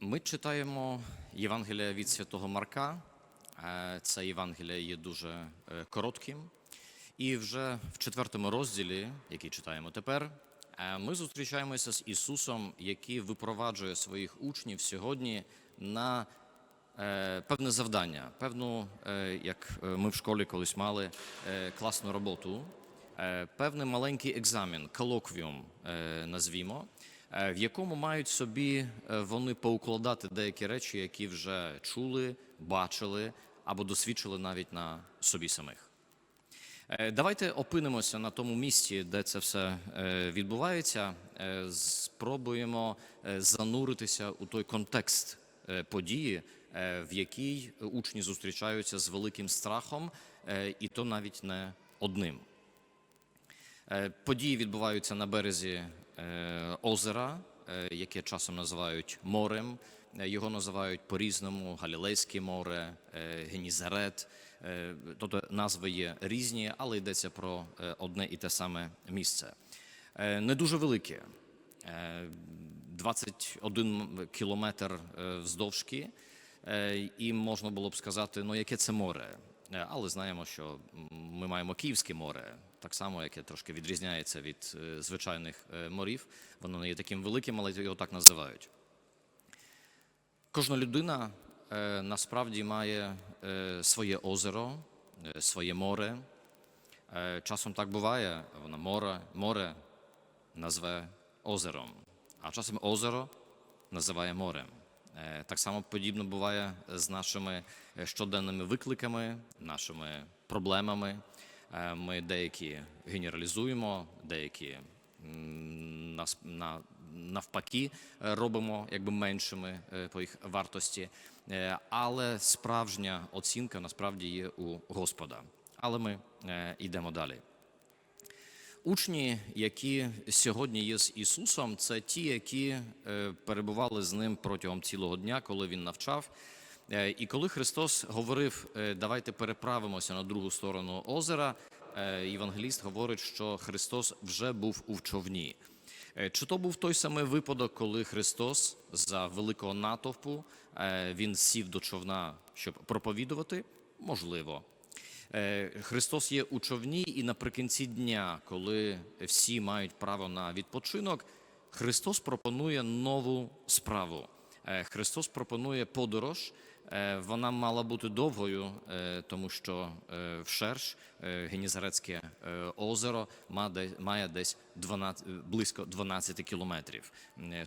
Ми читаємо Євангелія від Святого Марка. Е, Це Євангелія є дуже е, коротким. І вже в четвертому розділі, який читаємо тепер, е, ми зустрічаємося з Ісусом, який випроваджує своїх учнів сьогодні на певне завдання, певну, як ми в школі колись мали класну роботу, певний маленький екзамен, колоквіум, назвімо, в якому мають собі е, вони поукладати деякі речі, які вже чули, бачили або досвідчили навіть на собі самих. Е, Давайте опинимося на тому місці, де це все е, відбувається. Е, Спробуємо е, зануритися у той контекст е, події, е, в якій учні зустрічаються з великим страхом, е, і то навіть не одним. Е, Події відбуваються на березі е, озера, е, яке часом називають морем. Е, Його називають по-різному Галілейське море, е, Генізарет. Е, Тобто назви є різні, але йдеться про е, одне і те саме місце. Е, Не дуже велике. Е, 21 кілометр е, вздовжки, Е, і можна було б сказати, ну яке це море. Е, Але знаємо, що ми маємо Київське море, так само, яке трошки відрізняється від е, звичайних е, морів. Воно не є таким великим, але його так називають. Кожна людина е, насправді має своє озеро, своє море. Часом так буває, вона море, море назве озером, а часом озеро називає морем. Так само подібно буває з нашими щоденними викликами, нашими проблемами. Е, Ми деякі генералізуємо, деякі на, навпаки робимо якби меншими е, по їх вартості. Е, Але справжня оцінка насправді є у Господа. Але ми йдемо далі. Учні, які сьогодні є з Ісусом, це ті, які перебували з ним протягом цілого дня, коли він навчав. Е, І коли Христос говорив, е, давайте переправимося на другу сторону озера, е, євангеліст говорить, що Христос вже був у човні. Чи то був той самий випадок, коли Христос за великого натовпу він сів до човна, щоб проповідувати? Можливо. Христос є у човні, і наприкінці дня, коли всі мають право на відпочинок, Христос пропонує нову справу. Христос пропонує подорож. Е, Вона мала бути довгою, е, тому що е, вшерш е, Генізарецьке озеро має десь 12, е, близько 12 кілометрів.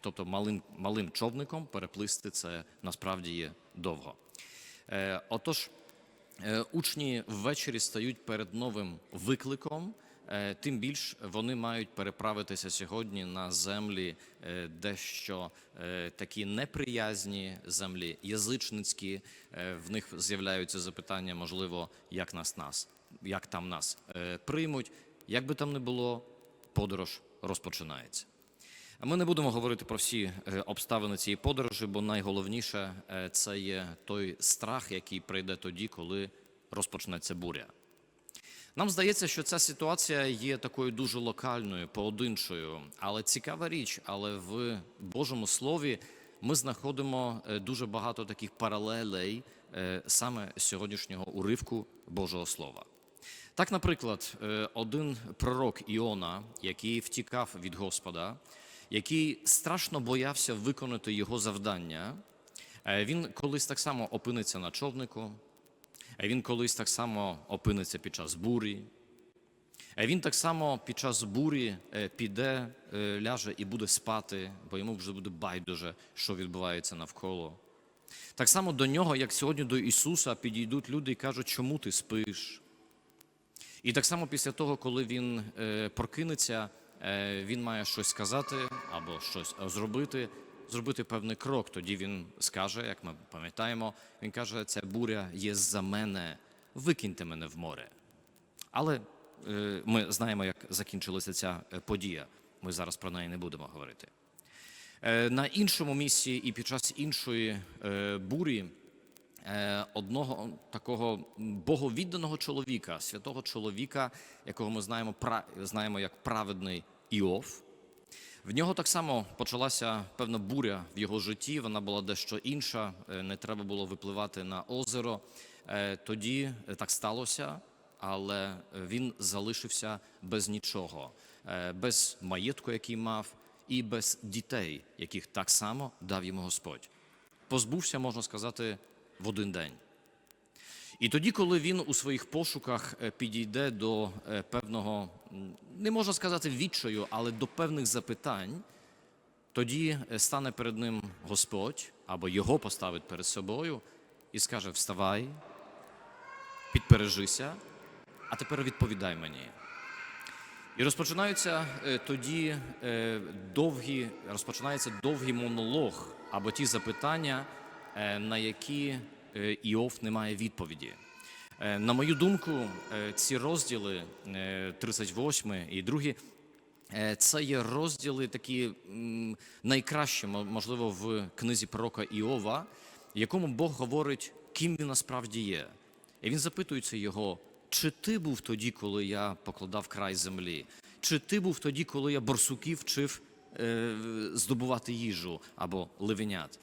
Тобто малим, малим човником переплисти це насправді є довго. Отож, Учні ввечері стають перед новим викликом. Е, Тим більш вони мають переправитися сьогодні на землі е, дещо е, такі неприязні землі, язичницькі. В них з'являються запитання, можливо, як нас нас, як там нас приймуть. Як би там не було, подорож розпочинається. А Ми не будемо говорити про всі обставини цієї подорожі, бо найголовніше це є той страх, який прийде тоді, коли розпочнеться буря. Нам здається, що ця ситуація є такою дуже локальною, поодинчою, але цікава річ, але в Божому Слові ми знаходимо е, дуже багато таких паралелей е, саме сьогоднішнього уривку Божого Слова. Так, наприклад, е, один пророк Іона, який втікав від Господа, який страшно боявся виконати його завдання, він колись так само опиниться на човнику, е, він колись так само опиниться під час бурі. е, Він так само під час бурі е, піде, е, ляже і буде спати, бо йому вже буде байдуже, що відбувається навколо. Так само до нього, як сьогодні до Ісуса, підійдуть люди і кажуть, чому ти спиш? І так само після того, коли він е, прокинеться, він має щось сказати або щось зробити, зробити певний крок. Тоді він скаже, як ми пам'ятаємо, він каже: ця буря є за мене, викиньте мене в море. Але е, ми знаємо, як закінчилася ця е, подія. Ми зараз про неї не будемо говорити. Е, На іншому місці і під час іншої бурі одного такого боговідданого чоловіка, святого чоловіка, якого ми знаємо, знаємо як праведний Іов. В нього так само почалася певна буря в його житті. Вона була дещо інша. е, Не треба було випливати на озеро. Е, Тоді е, так сталося, але він залишився без нічого, без маєтку, який мав, і без дітей, яких так само дав йому Господь. Позбувся, можна сказати, в один день. І тоді, коли він у своїх пошуках підійде до певного, не можна сказати відчаю, але до певних запитань, тоді е, стане перед ним Господь або його поставить перед собою і скаже: Вставай, підпережися, а тепер відповідай мені. І розпочинаються е, тоді е, довгі, розпочинається довгий монолог або ті запитання, на які Іов не має відповіді. Е, На мою думку, е, ці розділи е, 38 і 2, е, це є розділи такі найкращі, можливо, в книзі пророка Іова, якому Бог говорить, ким він насправді є. І він запитується його, чи ти був тоді, коли я покладав край землі? Чи ти був тоді, коли я борсуків вчив е, здобувати їжу або ливенят?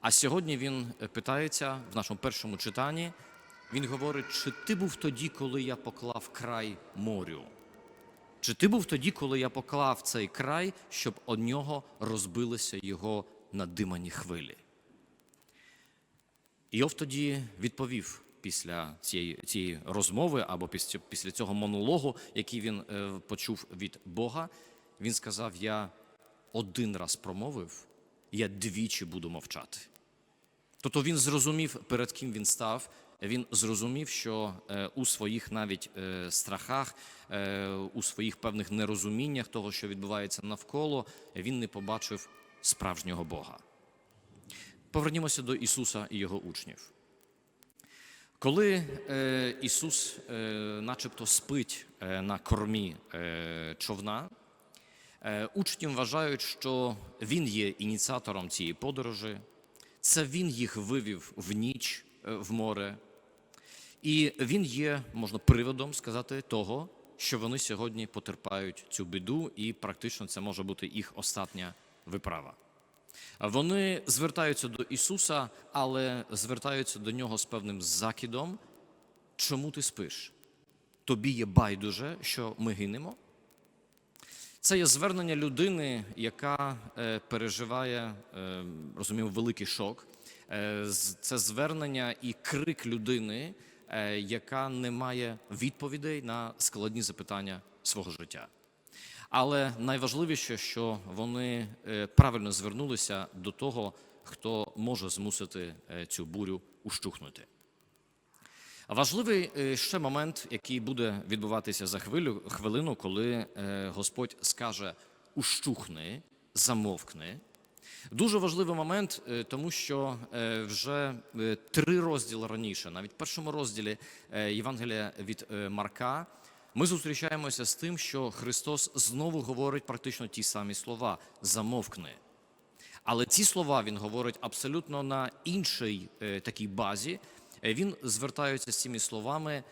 А сьогодні він е, питається в нашому першому читанні. Він говорить, чи ти був тоді, коли я поклав край морю? Чи ти був тоді, коли я поклав цей край, щоб од нього розбилися його надимані хвилі? Іов тоді відповів після цієї, цієї розмови або після, після цього монологу, який він е, почув від Бога. Він сказав: Я один раз промовив, я двічі буду мовчати. Тобто він зрозумів, перед ким він став. Він зрозумів, що е, у своїх навіть е, страхах, е, у своїх певних нерозуміннях того, що відбувається навколо, він не побачив справжнього Бога. Повернімося до Ісуса і його учнів. Коли Ісус, начебто, спить на кормі човна, учні вважають, що Він є ініціатором цієї подорожі, це Він їх вивів в ніч в море, і Він є, можна приводом сказати, того, що вони сьогодні потерпають цю біду, і практично це може бути їх остання виправа. Вони звертаються до Ісуса, але звертаються до нього з певним закидом. Чому ти спиш? Тобі є байдуже, що ми гинемо? Це є звернення людини, яка е, переживає, е, розумію, великий шок. Е, це звернення і крик людини, яка не має відповідей на складні запитання свого життя. Але найважливіше, що вони е, правильно звернулися до того, хто може змусити е, цю бурю ущухнути. Важливий е, ще момент, який буде відбуватися за хвилю, хвилину, коли е, Господь скаже ущухни, замовкни. Дуже важливий момент, е, тому що е, вже е, три розділи раніше, навіть в першому розділі Євангелія від Марка, ми зустрічаємося з тим, що Христос знову говорить практично ті самі слова замовкни. Але ці слова він говорить абсолютно на іншій такій базі. Він звертається з цими словами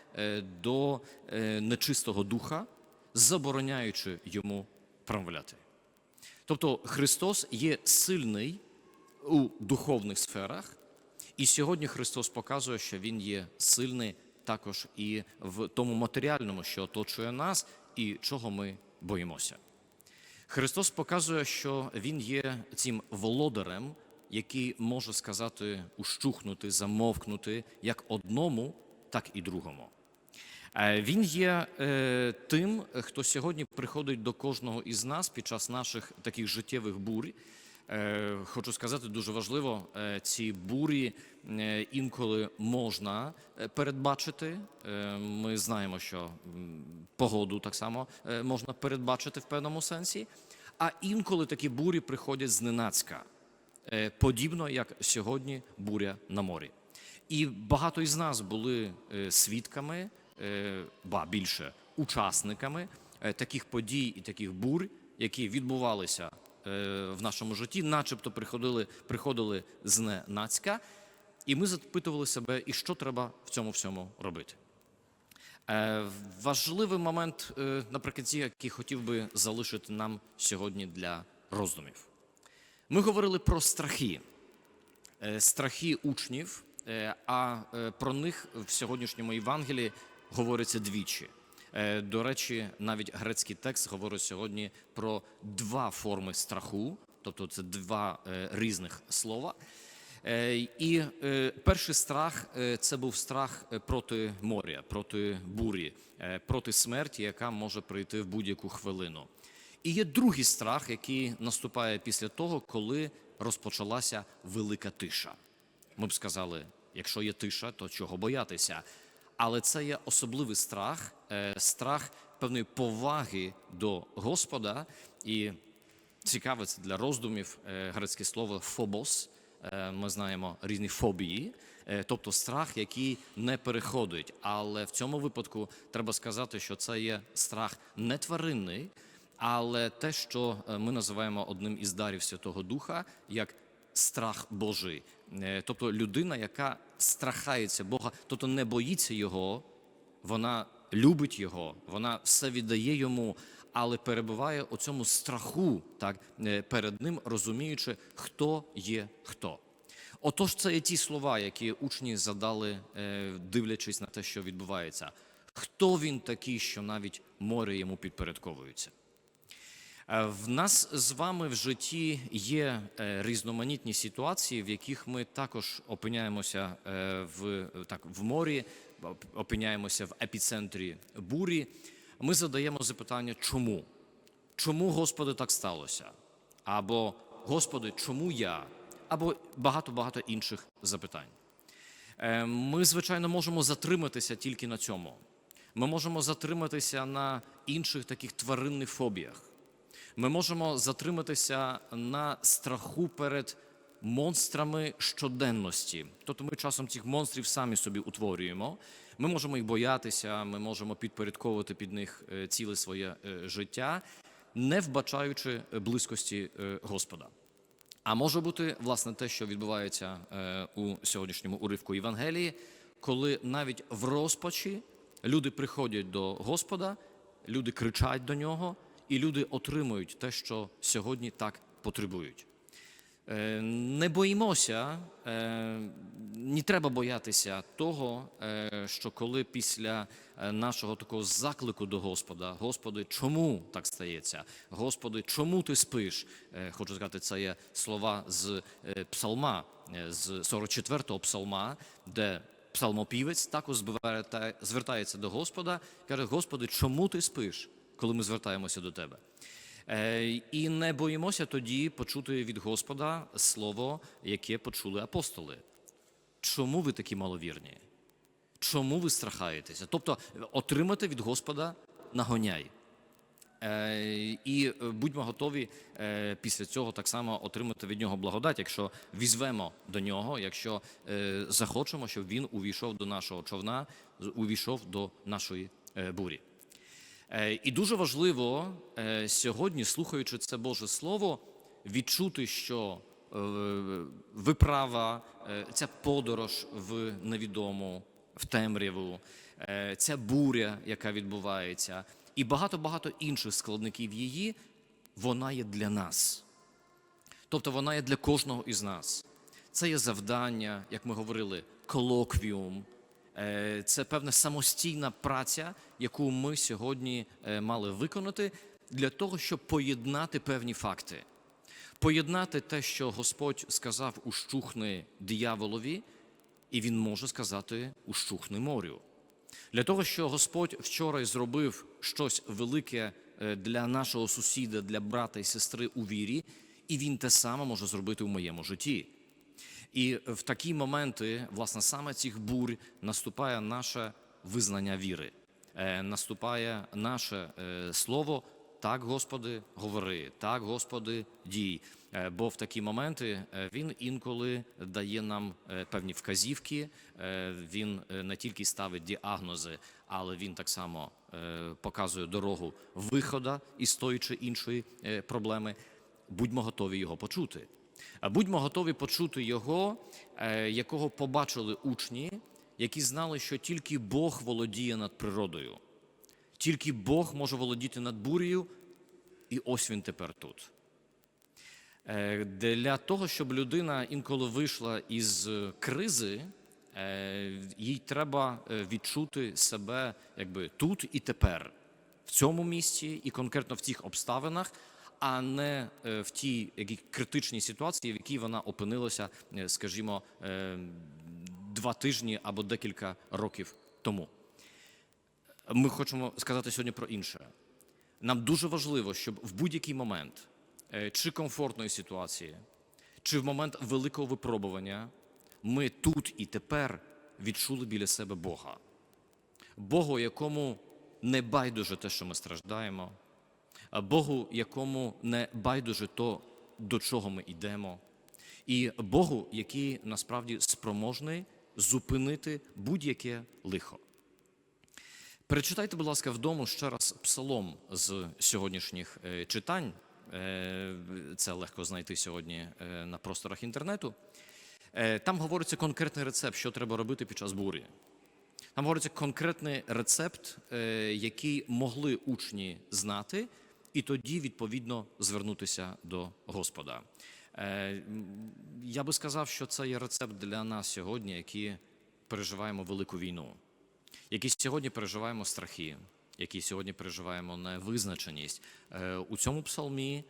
до нечистого духа, забороняючи йому промовляти. Тобто Христос є сильний у духовних сферах, і сьогодні Христос показує, що Він є сильний також і в тому матеріальному, що оточує нас, і чого ми боїмося. Христос показує, що Він є цим володарем, який може сказати ущухнути, замовкнути як одному, так і другому. Е, Він є е, тим, хто сьогодні приходить до кожного із нас під час наших таких життєвих бурь. Е, Хочу сказати, дуже важливо, ці бурі інколи можна передбачити. Ми знаємо, що погоду так само можна передбачити в певному сенсі, а інколи такі бурі приходять зненацька, подібно як сьогодні буря на морі. І багато із нас були свідками, ба більше учасниками е, таких подій і таких бурь, які відбувалися е, в нашому житті, начебто приходили, приходили зненацька, і ми запитували себе, і що треба в цьому всьому робити. Е, Важливий момент е, наприкінці, який хотів би залишити нам сьогодні для роздумів. Ми говорили про страхи, Е, страхи учнів, е, а е, про них в сьогоднішньому Євангелії говориться двічі. Е, До речі, навіть грецький текст говорить сьогодні про два форми страху, тобто це два е, різних слова. Е, І перший страх це був страх проти моря, проти бурі, проти смерті, яка може прийти в будь-яку хвилину. І є другий страх, який наступає після того, коли розпочалася велика тиша. Ми б сказали, якщо є тиша, то чого боятися? Але це є особливий страх, е, страх певної поваги до Господа. І цікаве це для роздумів е, грецьке слово фобос. Е, Ми знаємо різні фобії, тобто страх, який не переходить. Але в цьому випадку треба сказати, що це є страх не тваринний, але те, що ми називаємо одним із дарів Святого Духа, як страх Божий. Е, Тобто людина, яка страхається Бога, тобто не боїться Його, вона любить Його, вона все віддає йому, але перебуває у цьому страху, так е, перед ним, розуміючи, хто є хто. Отож, це є ті слова, які учні задали, е, дивлячись на те, що відбувається. Хто він такий, що навіть море йому підпорядковується? Е, В нас з вами в житті є е, різноманітні ситуації, в яких ми також опиняємося е, в, так, в морі, опиняємося в епіцентрі бурі. Ми задаємо запитання, чому? Чому, Господи, так сталося? Або Господи, чому я? Або багато-багато інших запитань. Ми, звичайно, можемо затриматися тільки на цьому. Ми можемо затриматися на інших таких тваринних фобіях. Ми можемо затриматися на страху перед монстрами щоденності. Тобто ми часом цих монстрів самі собі утворюємо. Ми можемо їх боятися, ми можемо підпорядковувати під них е, ціле своє е, життя, не вбачаючи близькості е, Господа. А може бути власне те, що відбувається у сьогоднішньому уривку Євангелії, коли навіть в розпачі люди приходять до Господа, люди кричать до нього, і люди отримують те, що сьогодні так потребують. Е, Не боїмося, е, не треба боятися того, е, що коли після нашого такого заклику до Господа, Господи, чому так стається? Господи, чому ти спиш? Хочу сказати, це є слова з псалма, з 44-го псалма, де псалмопівець також звертає- звертається до Господа, каже: Господи, чому ти спиш, коли ми звертаємося до Тебе? Е, І не боїмося тоді почути від Господа слово, яке почули апостоли. Чому ви такі маловірні? Чому ви страхаєтеся? Тобто отримати від Господа нагоняй. Е, І е, будьмо готові е, після цього так само отримати від нього благодать, якщо візвемо до нього, якщо е, захочемо, щоб він увійшов до нашого човна, увійшов до нашої е, бурі. Е, І дуже важливо е, сьогодні, слухаючи це Боже Слово, відчути, що е, виправа, ця подорож в невідому, в темряву, ця буря, яка відбувається, і багато-багато інших складників її, вона є для нас. Тобто вона є для кожного із нас. Це є завдання, як ми говорили, колоквіум. Е, Це певна самостійна праця, яку ми сьогодні е, мали виконати для того, щоб поєднати певні факти. Поєднати те, що Господь сказав ущухни дияволові, і він може сказати ущухни морю. Для того, що Господь вчора зробив щось велике е, для нашого сусіда, для брата і сестри у вірі, і він те саме може зробити у моєму житті. І в такі моменти, власне, саме цих бурь наступає наше визнання віри, Е, наступає наше е, слово. Так, Господи, говори, так, Господи, дій. Е, Бо в такі моменти він інколи дає нам певні вказівки. Він не тільки ставить діагнози, але він так само показує дорогу виходу із тої чи іншої проблеми. Будьмо готові його почути. Будьмо готові почути його, е, якого побачили учні, які знали, що тільки Бог володіє над природою, тільки Бог може володіти над бурею, і ось він тепер тут. Е, Для того, щоб людина інколи вийшла із кризи, е, їй треба відчути себе якби тут і тепер, в цьому місці і конкретно в тих обставинах, а не е, в тій критичній ситуації, в якій вона опинилася, е, скажімо, е, два тижні або декілька років тому. Ми хочемо сказати сьогодні про інше. Нам дуже важливо, щоб в будь-який момент чи комфортної ситуації, чи в момент великого випробування ми тут і тепер відчули біля себе Бога. Богу, якому не байдуже те, що ми страждаємо, Богу, якому не байдуже то, до чого ми йдемо, і Богу, який насправді спроможний зупинити будь-яке лихо. Перечитайте, будь ласка, вдома ще раз псалом з сьогоднішніх е, читань. Е, Це легко знайти сьогодні е, на просторах інтернету. Там говориться конкретний рецепт, що треба робити під час бурі. Там говориться конкретний рецепт, який могли учні знати, і тоді відповідно звернутися до Господа. Е, Я би сказав, що це є рецепт для нас сьогодні, які переживаємо велику війну, які сьогодні переживаємо страхи, які сьогодні переживаємо невизначеність. Е, У цьому псалмі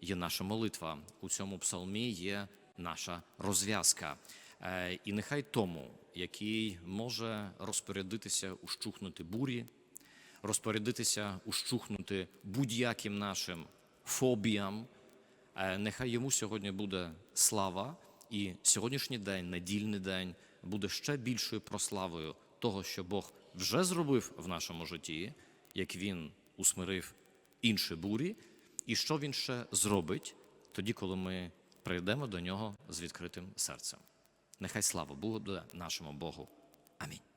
є наша молитва, у цьому псалмі є наша розв'язка. Е, І нехай тому, який може розпорядитися ущухнути бурі, розпорядитися ущухнути будь-яким нашим фобіям, е, нехай йому сьогодні буде слава, і сьогоднішній день, недільний день, буде ще більшою прославою того, що Бог вже зробив в нашому житті, як він усмирив інші бурі, і що він ще зробить тоді, коли ми прийдемо до нього з відкритим серцем. Нехай слава буде нашому Богу. Амінь.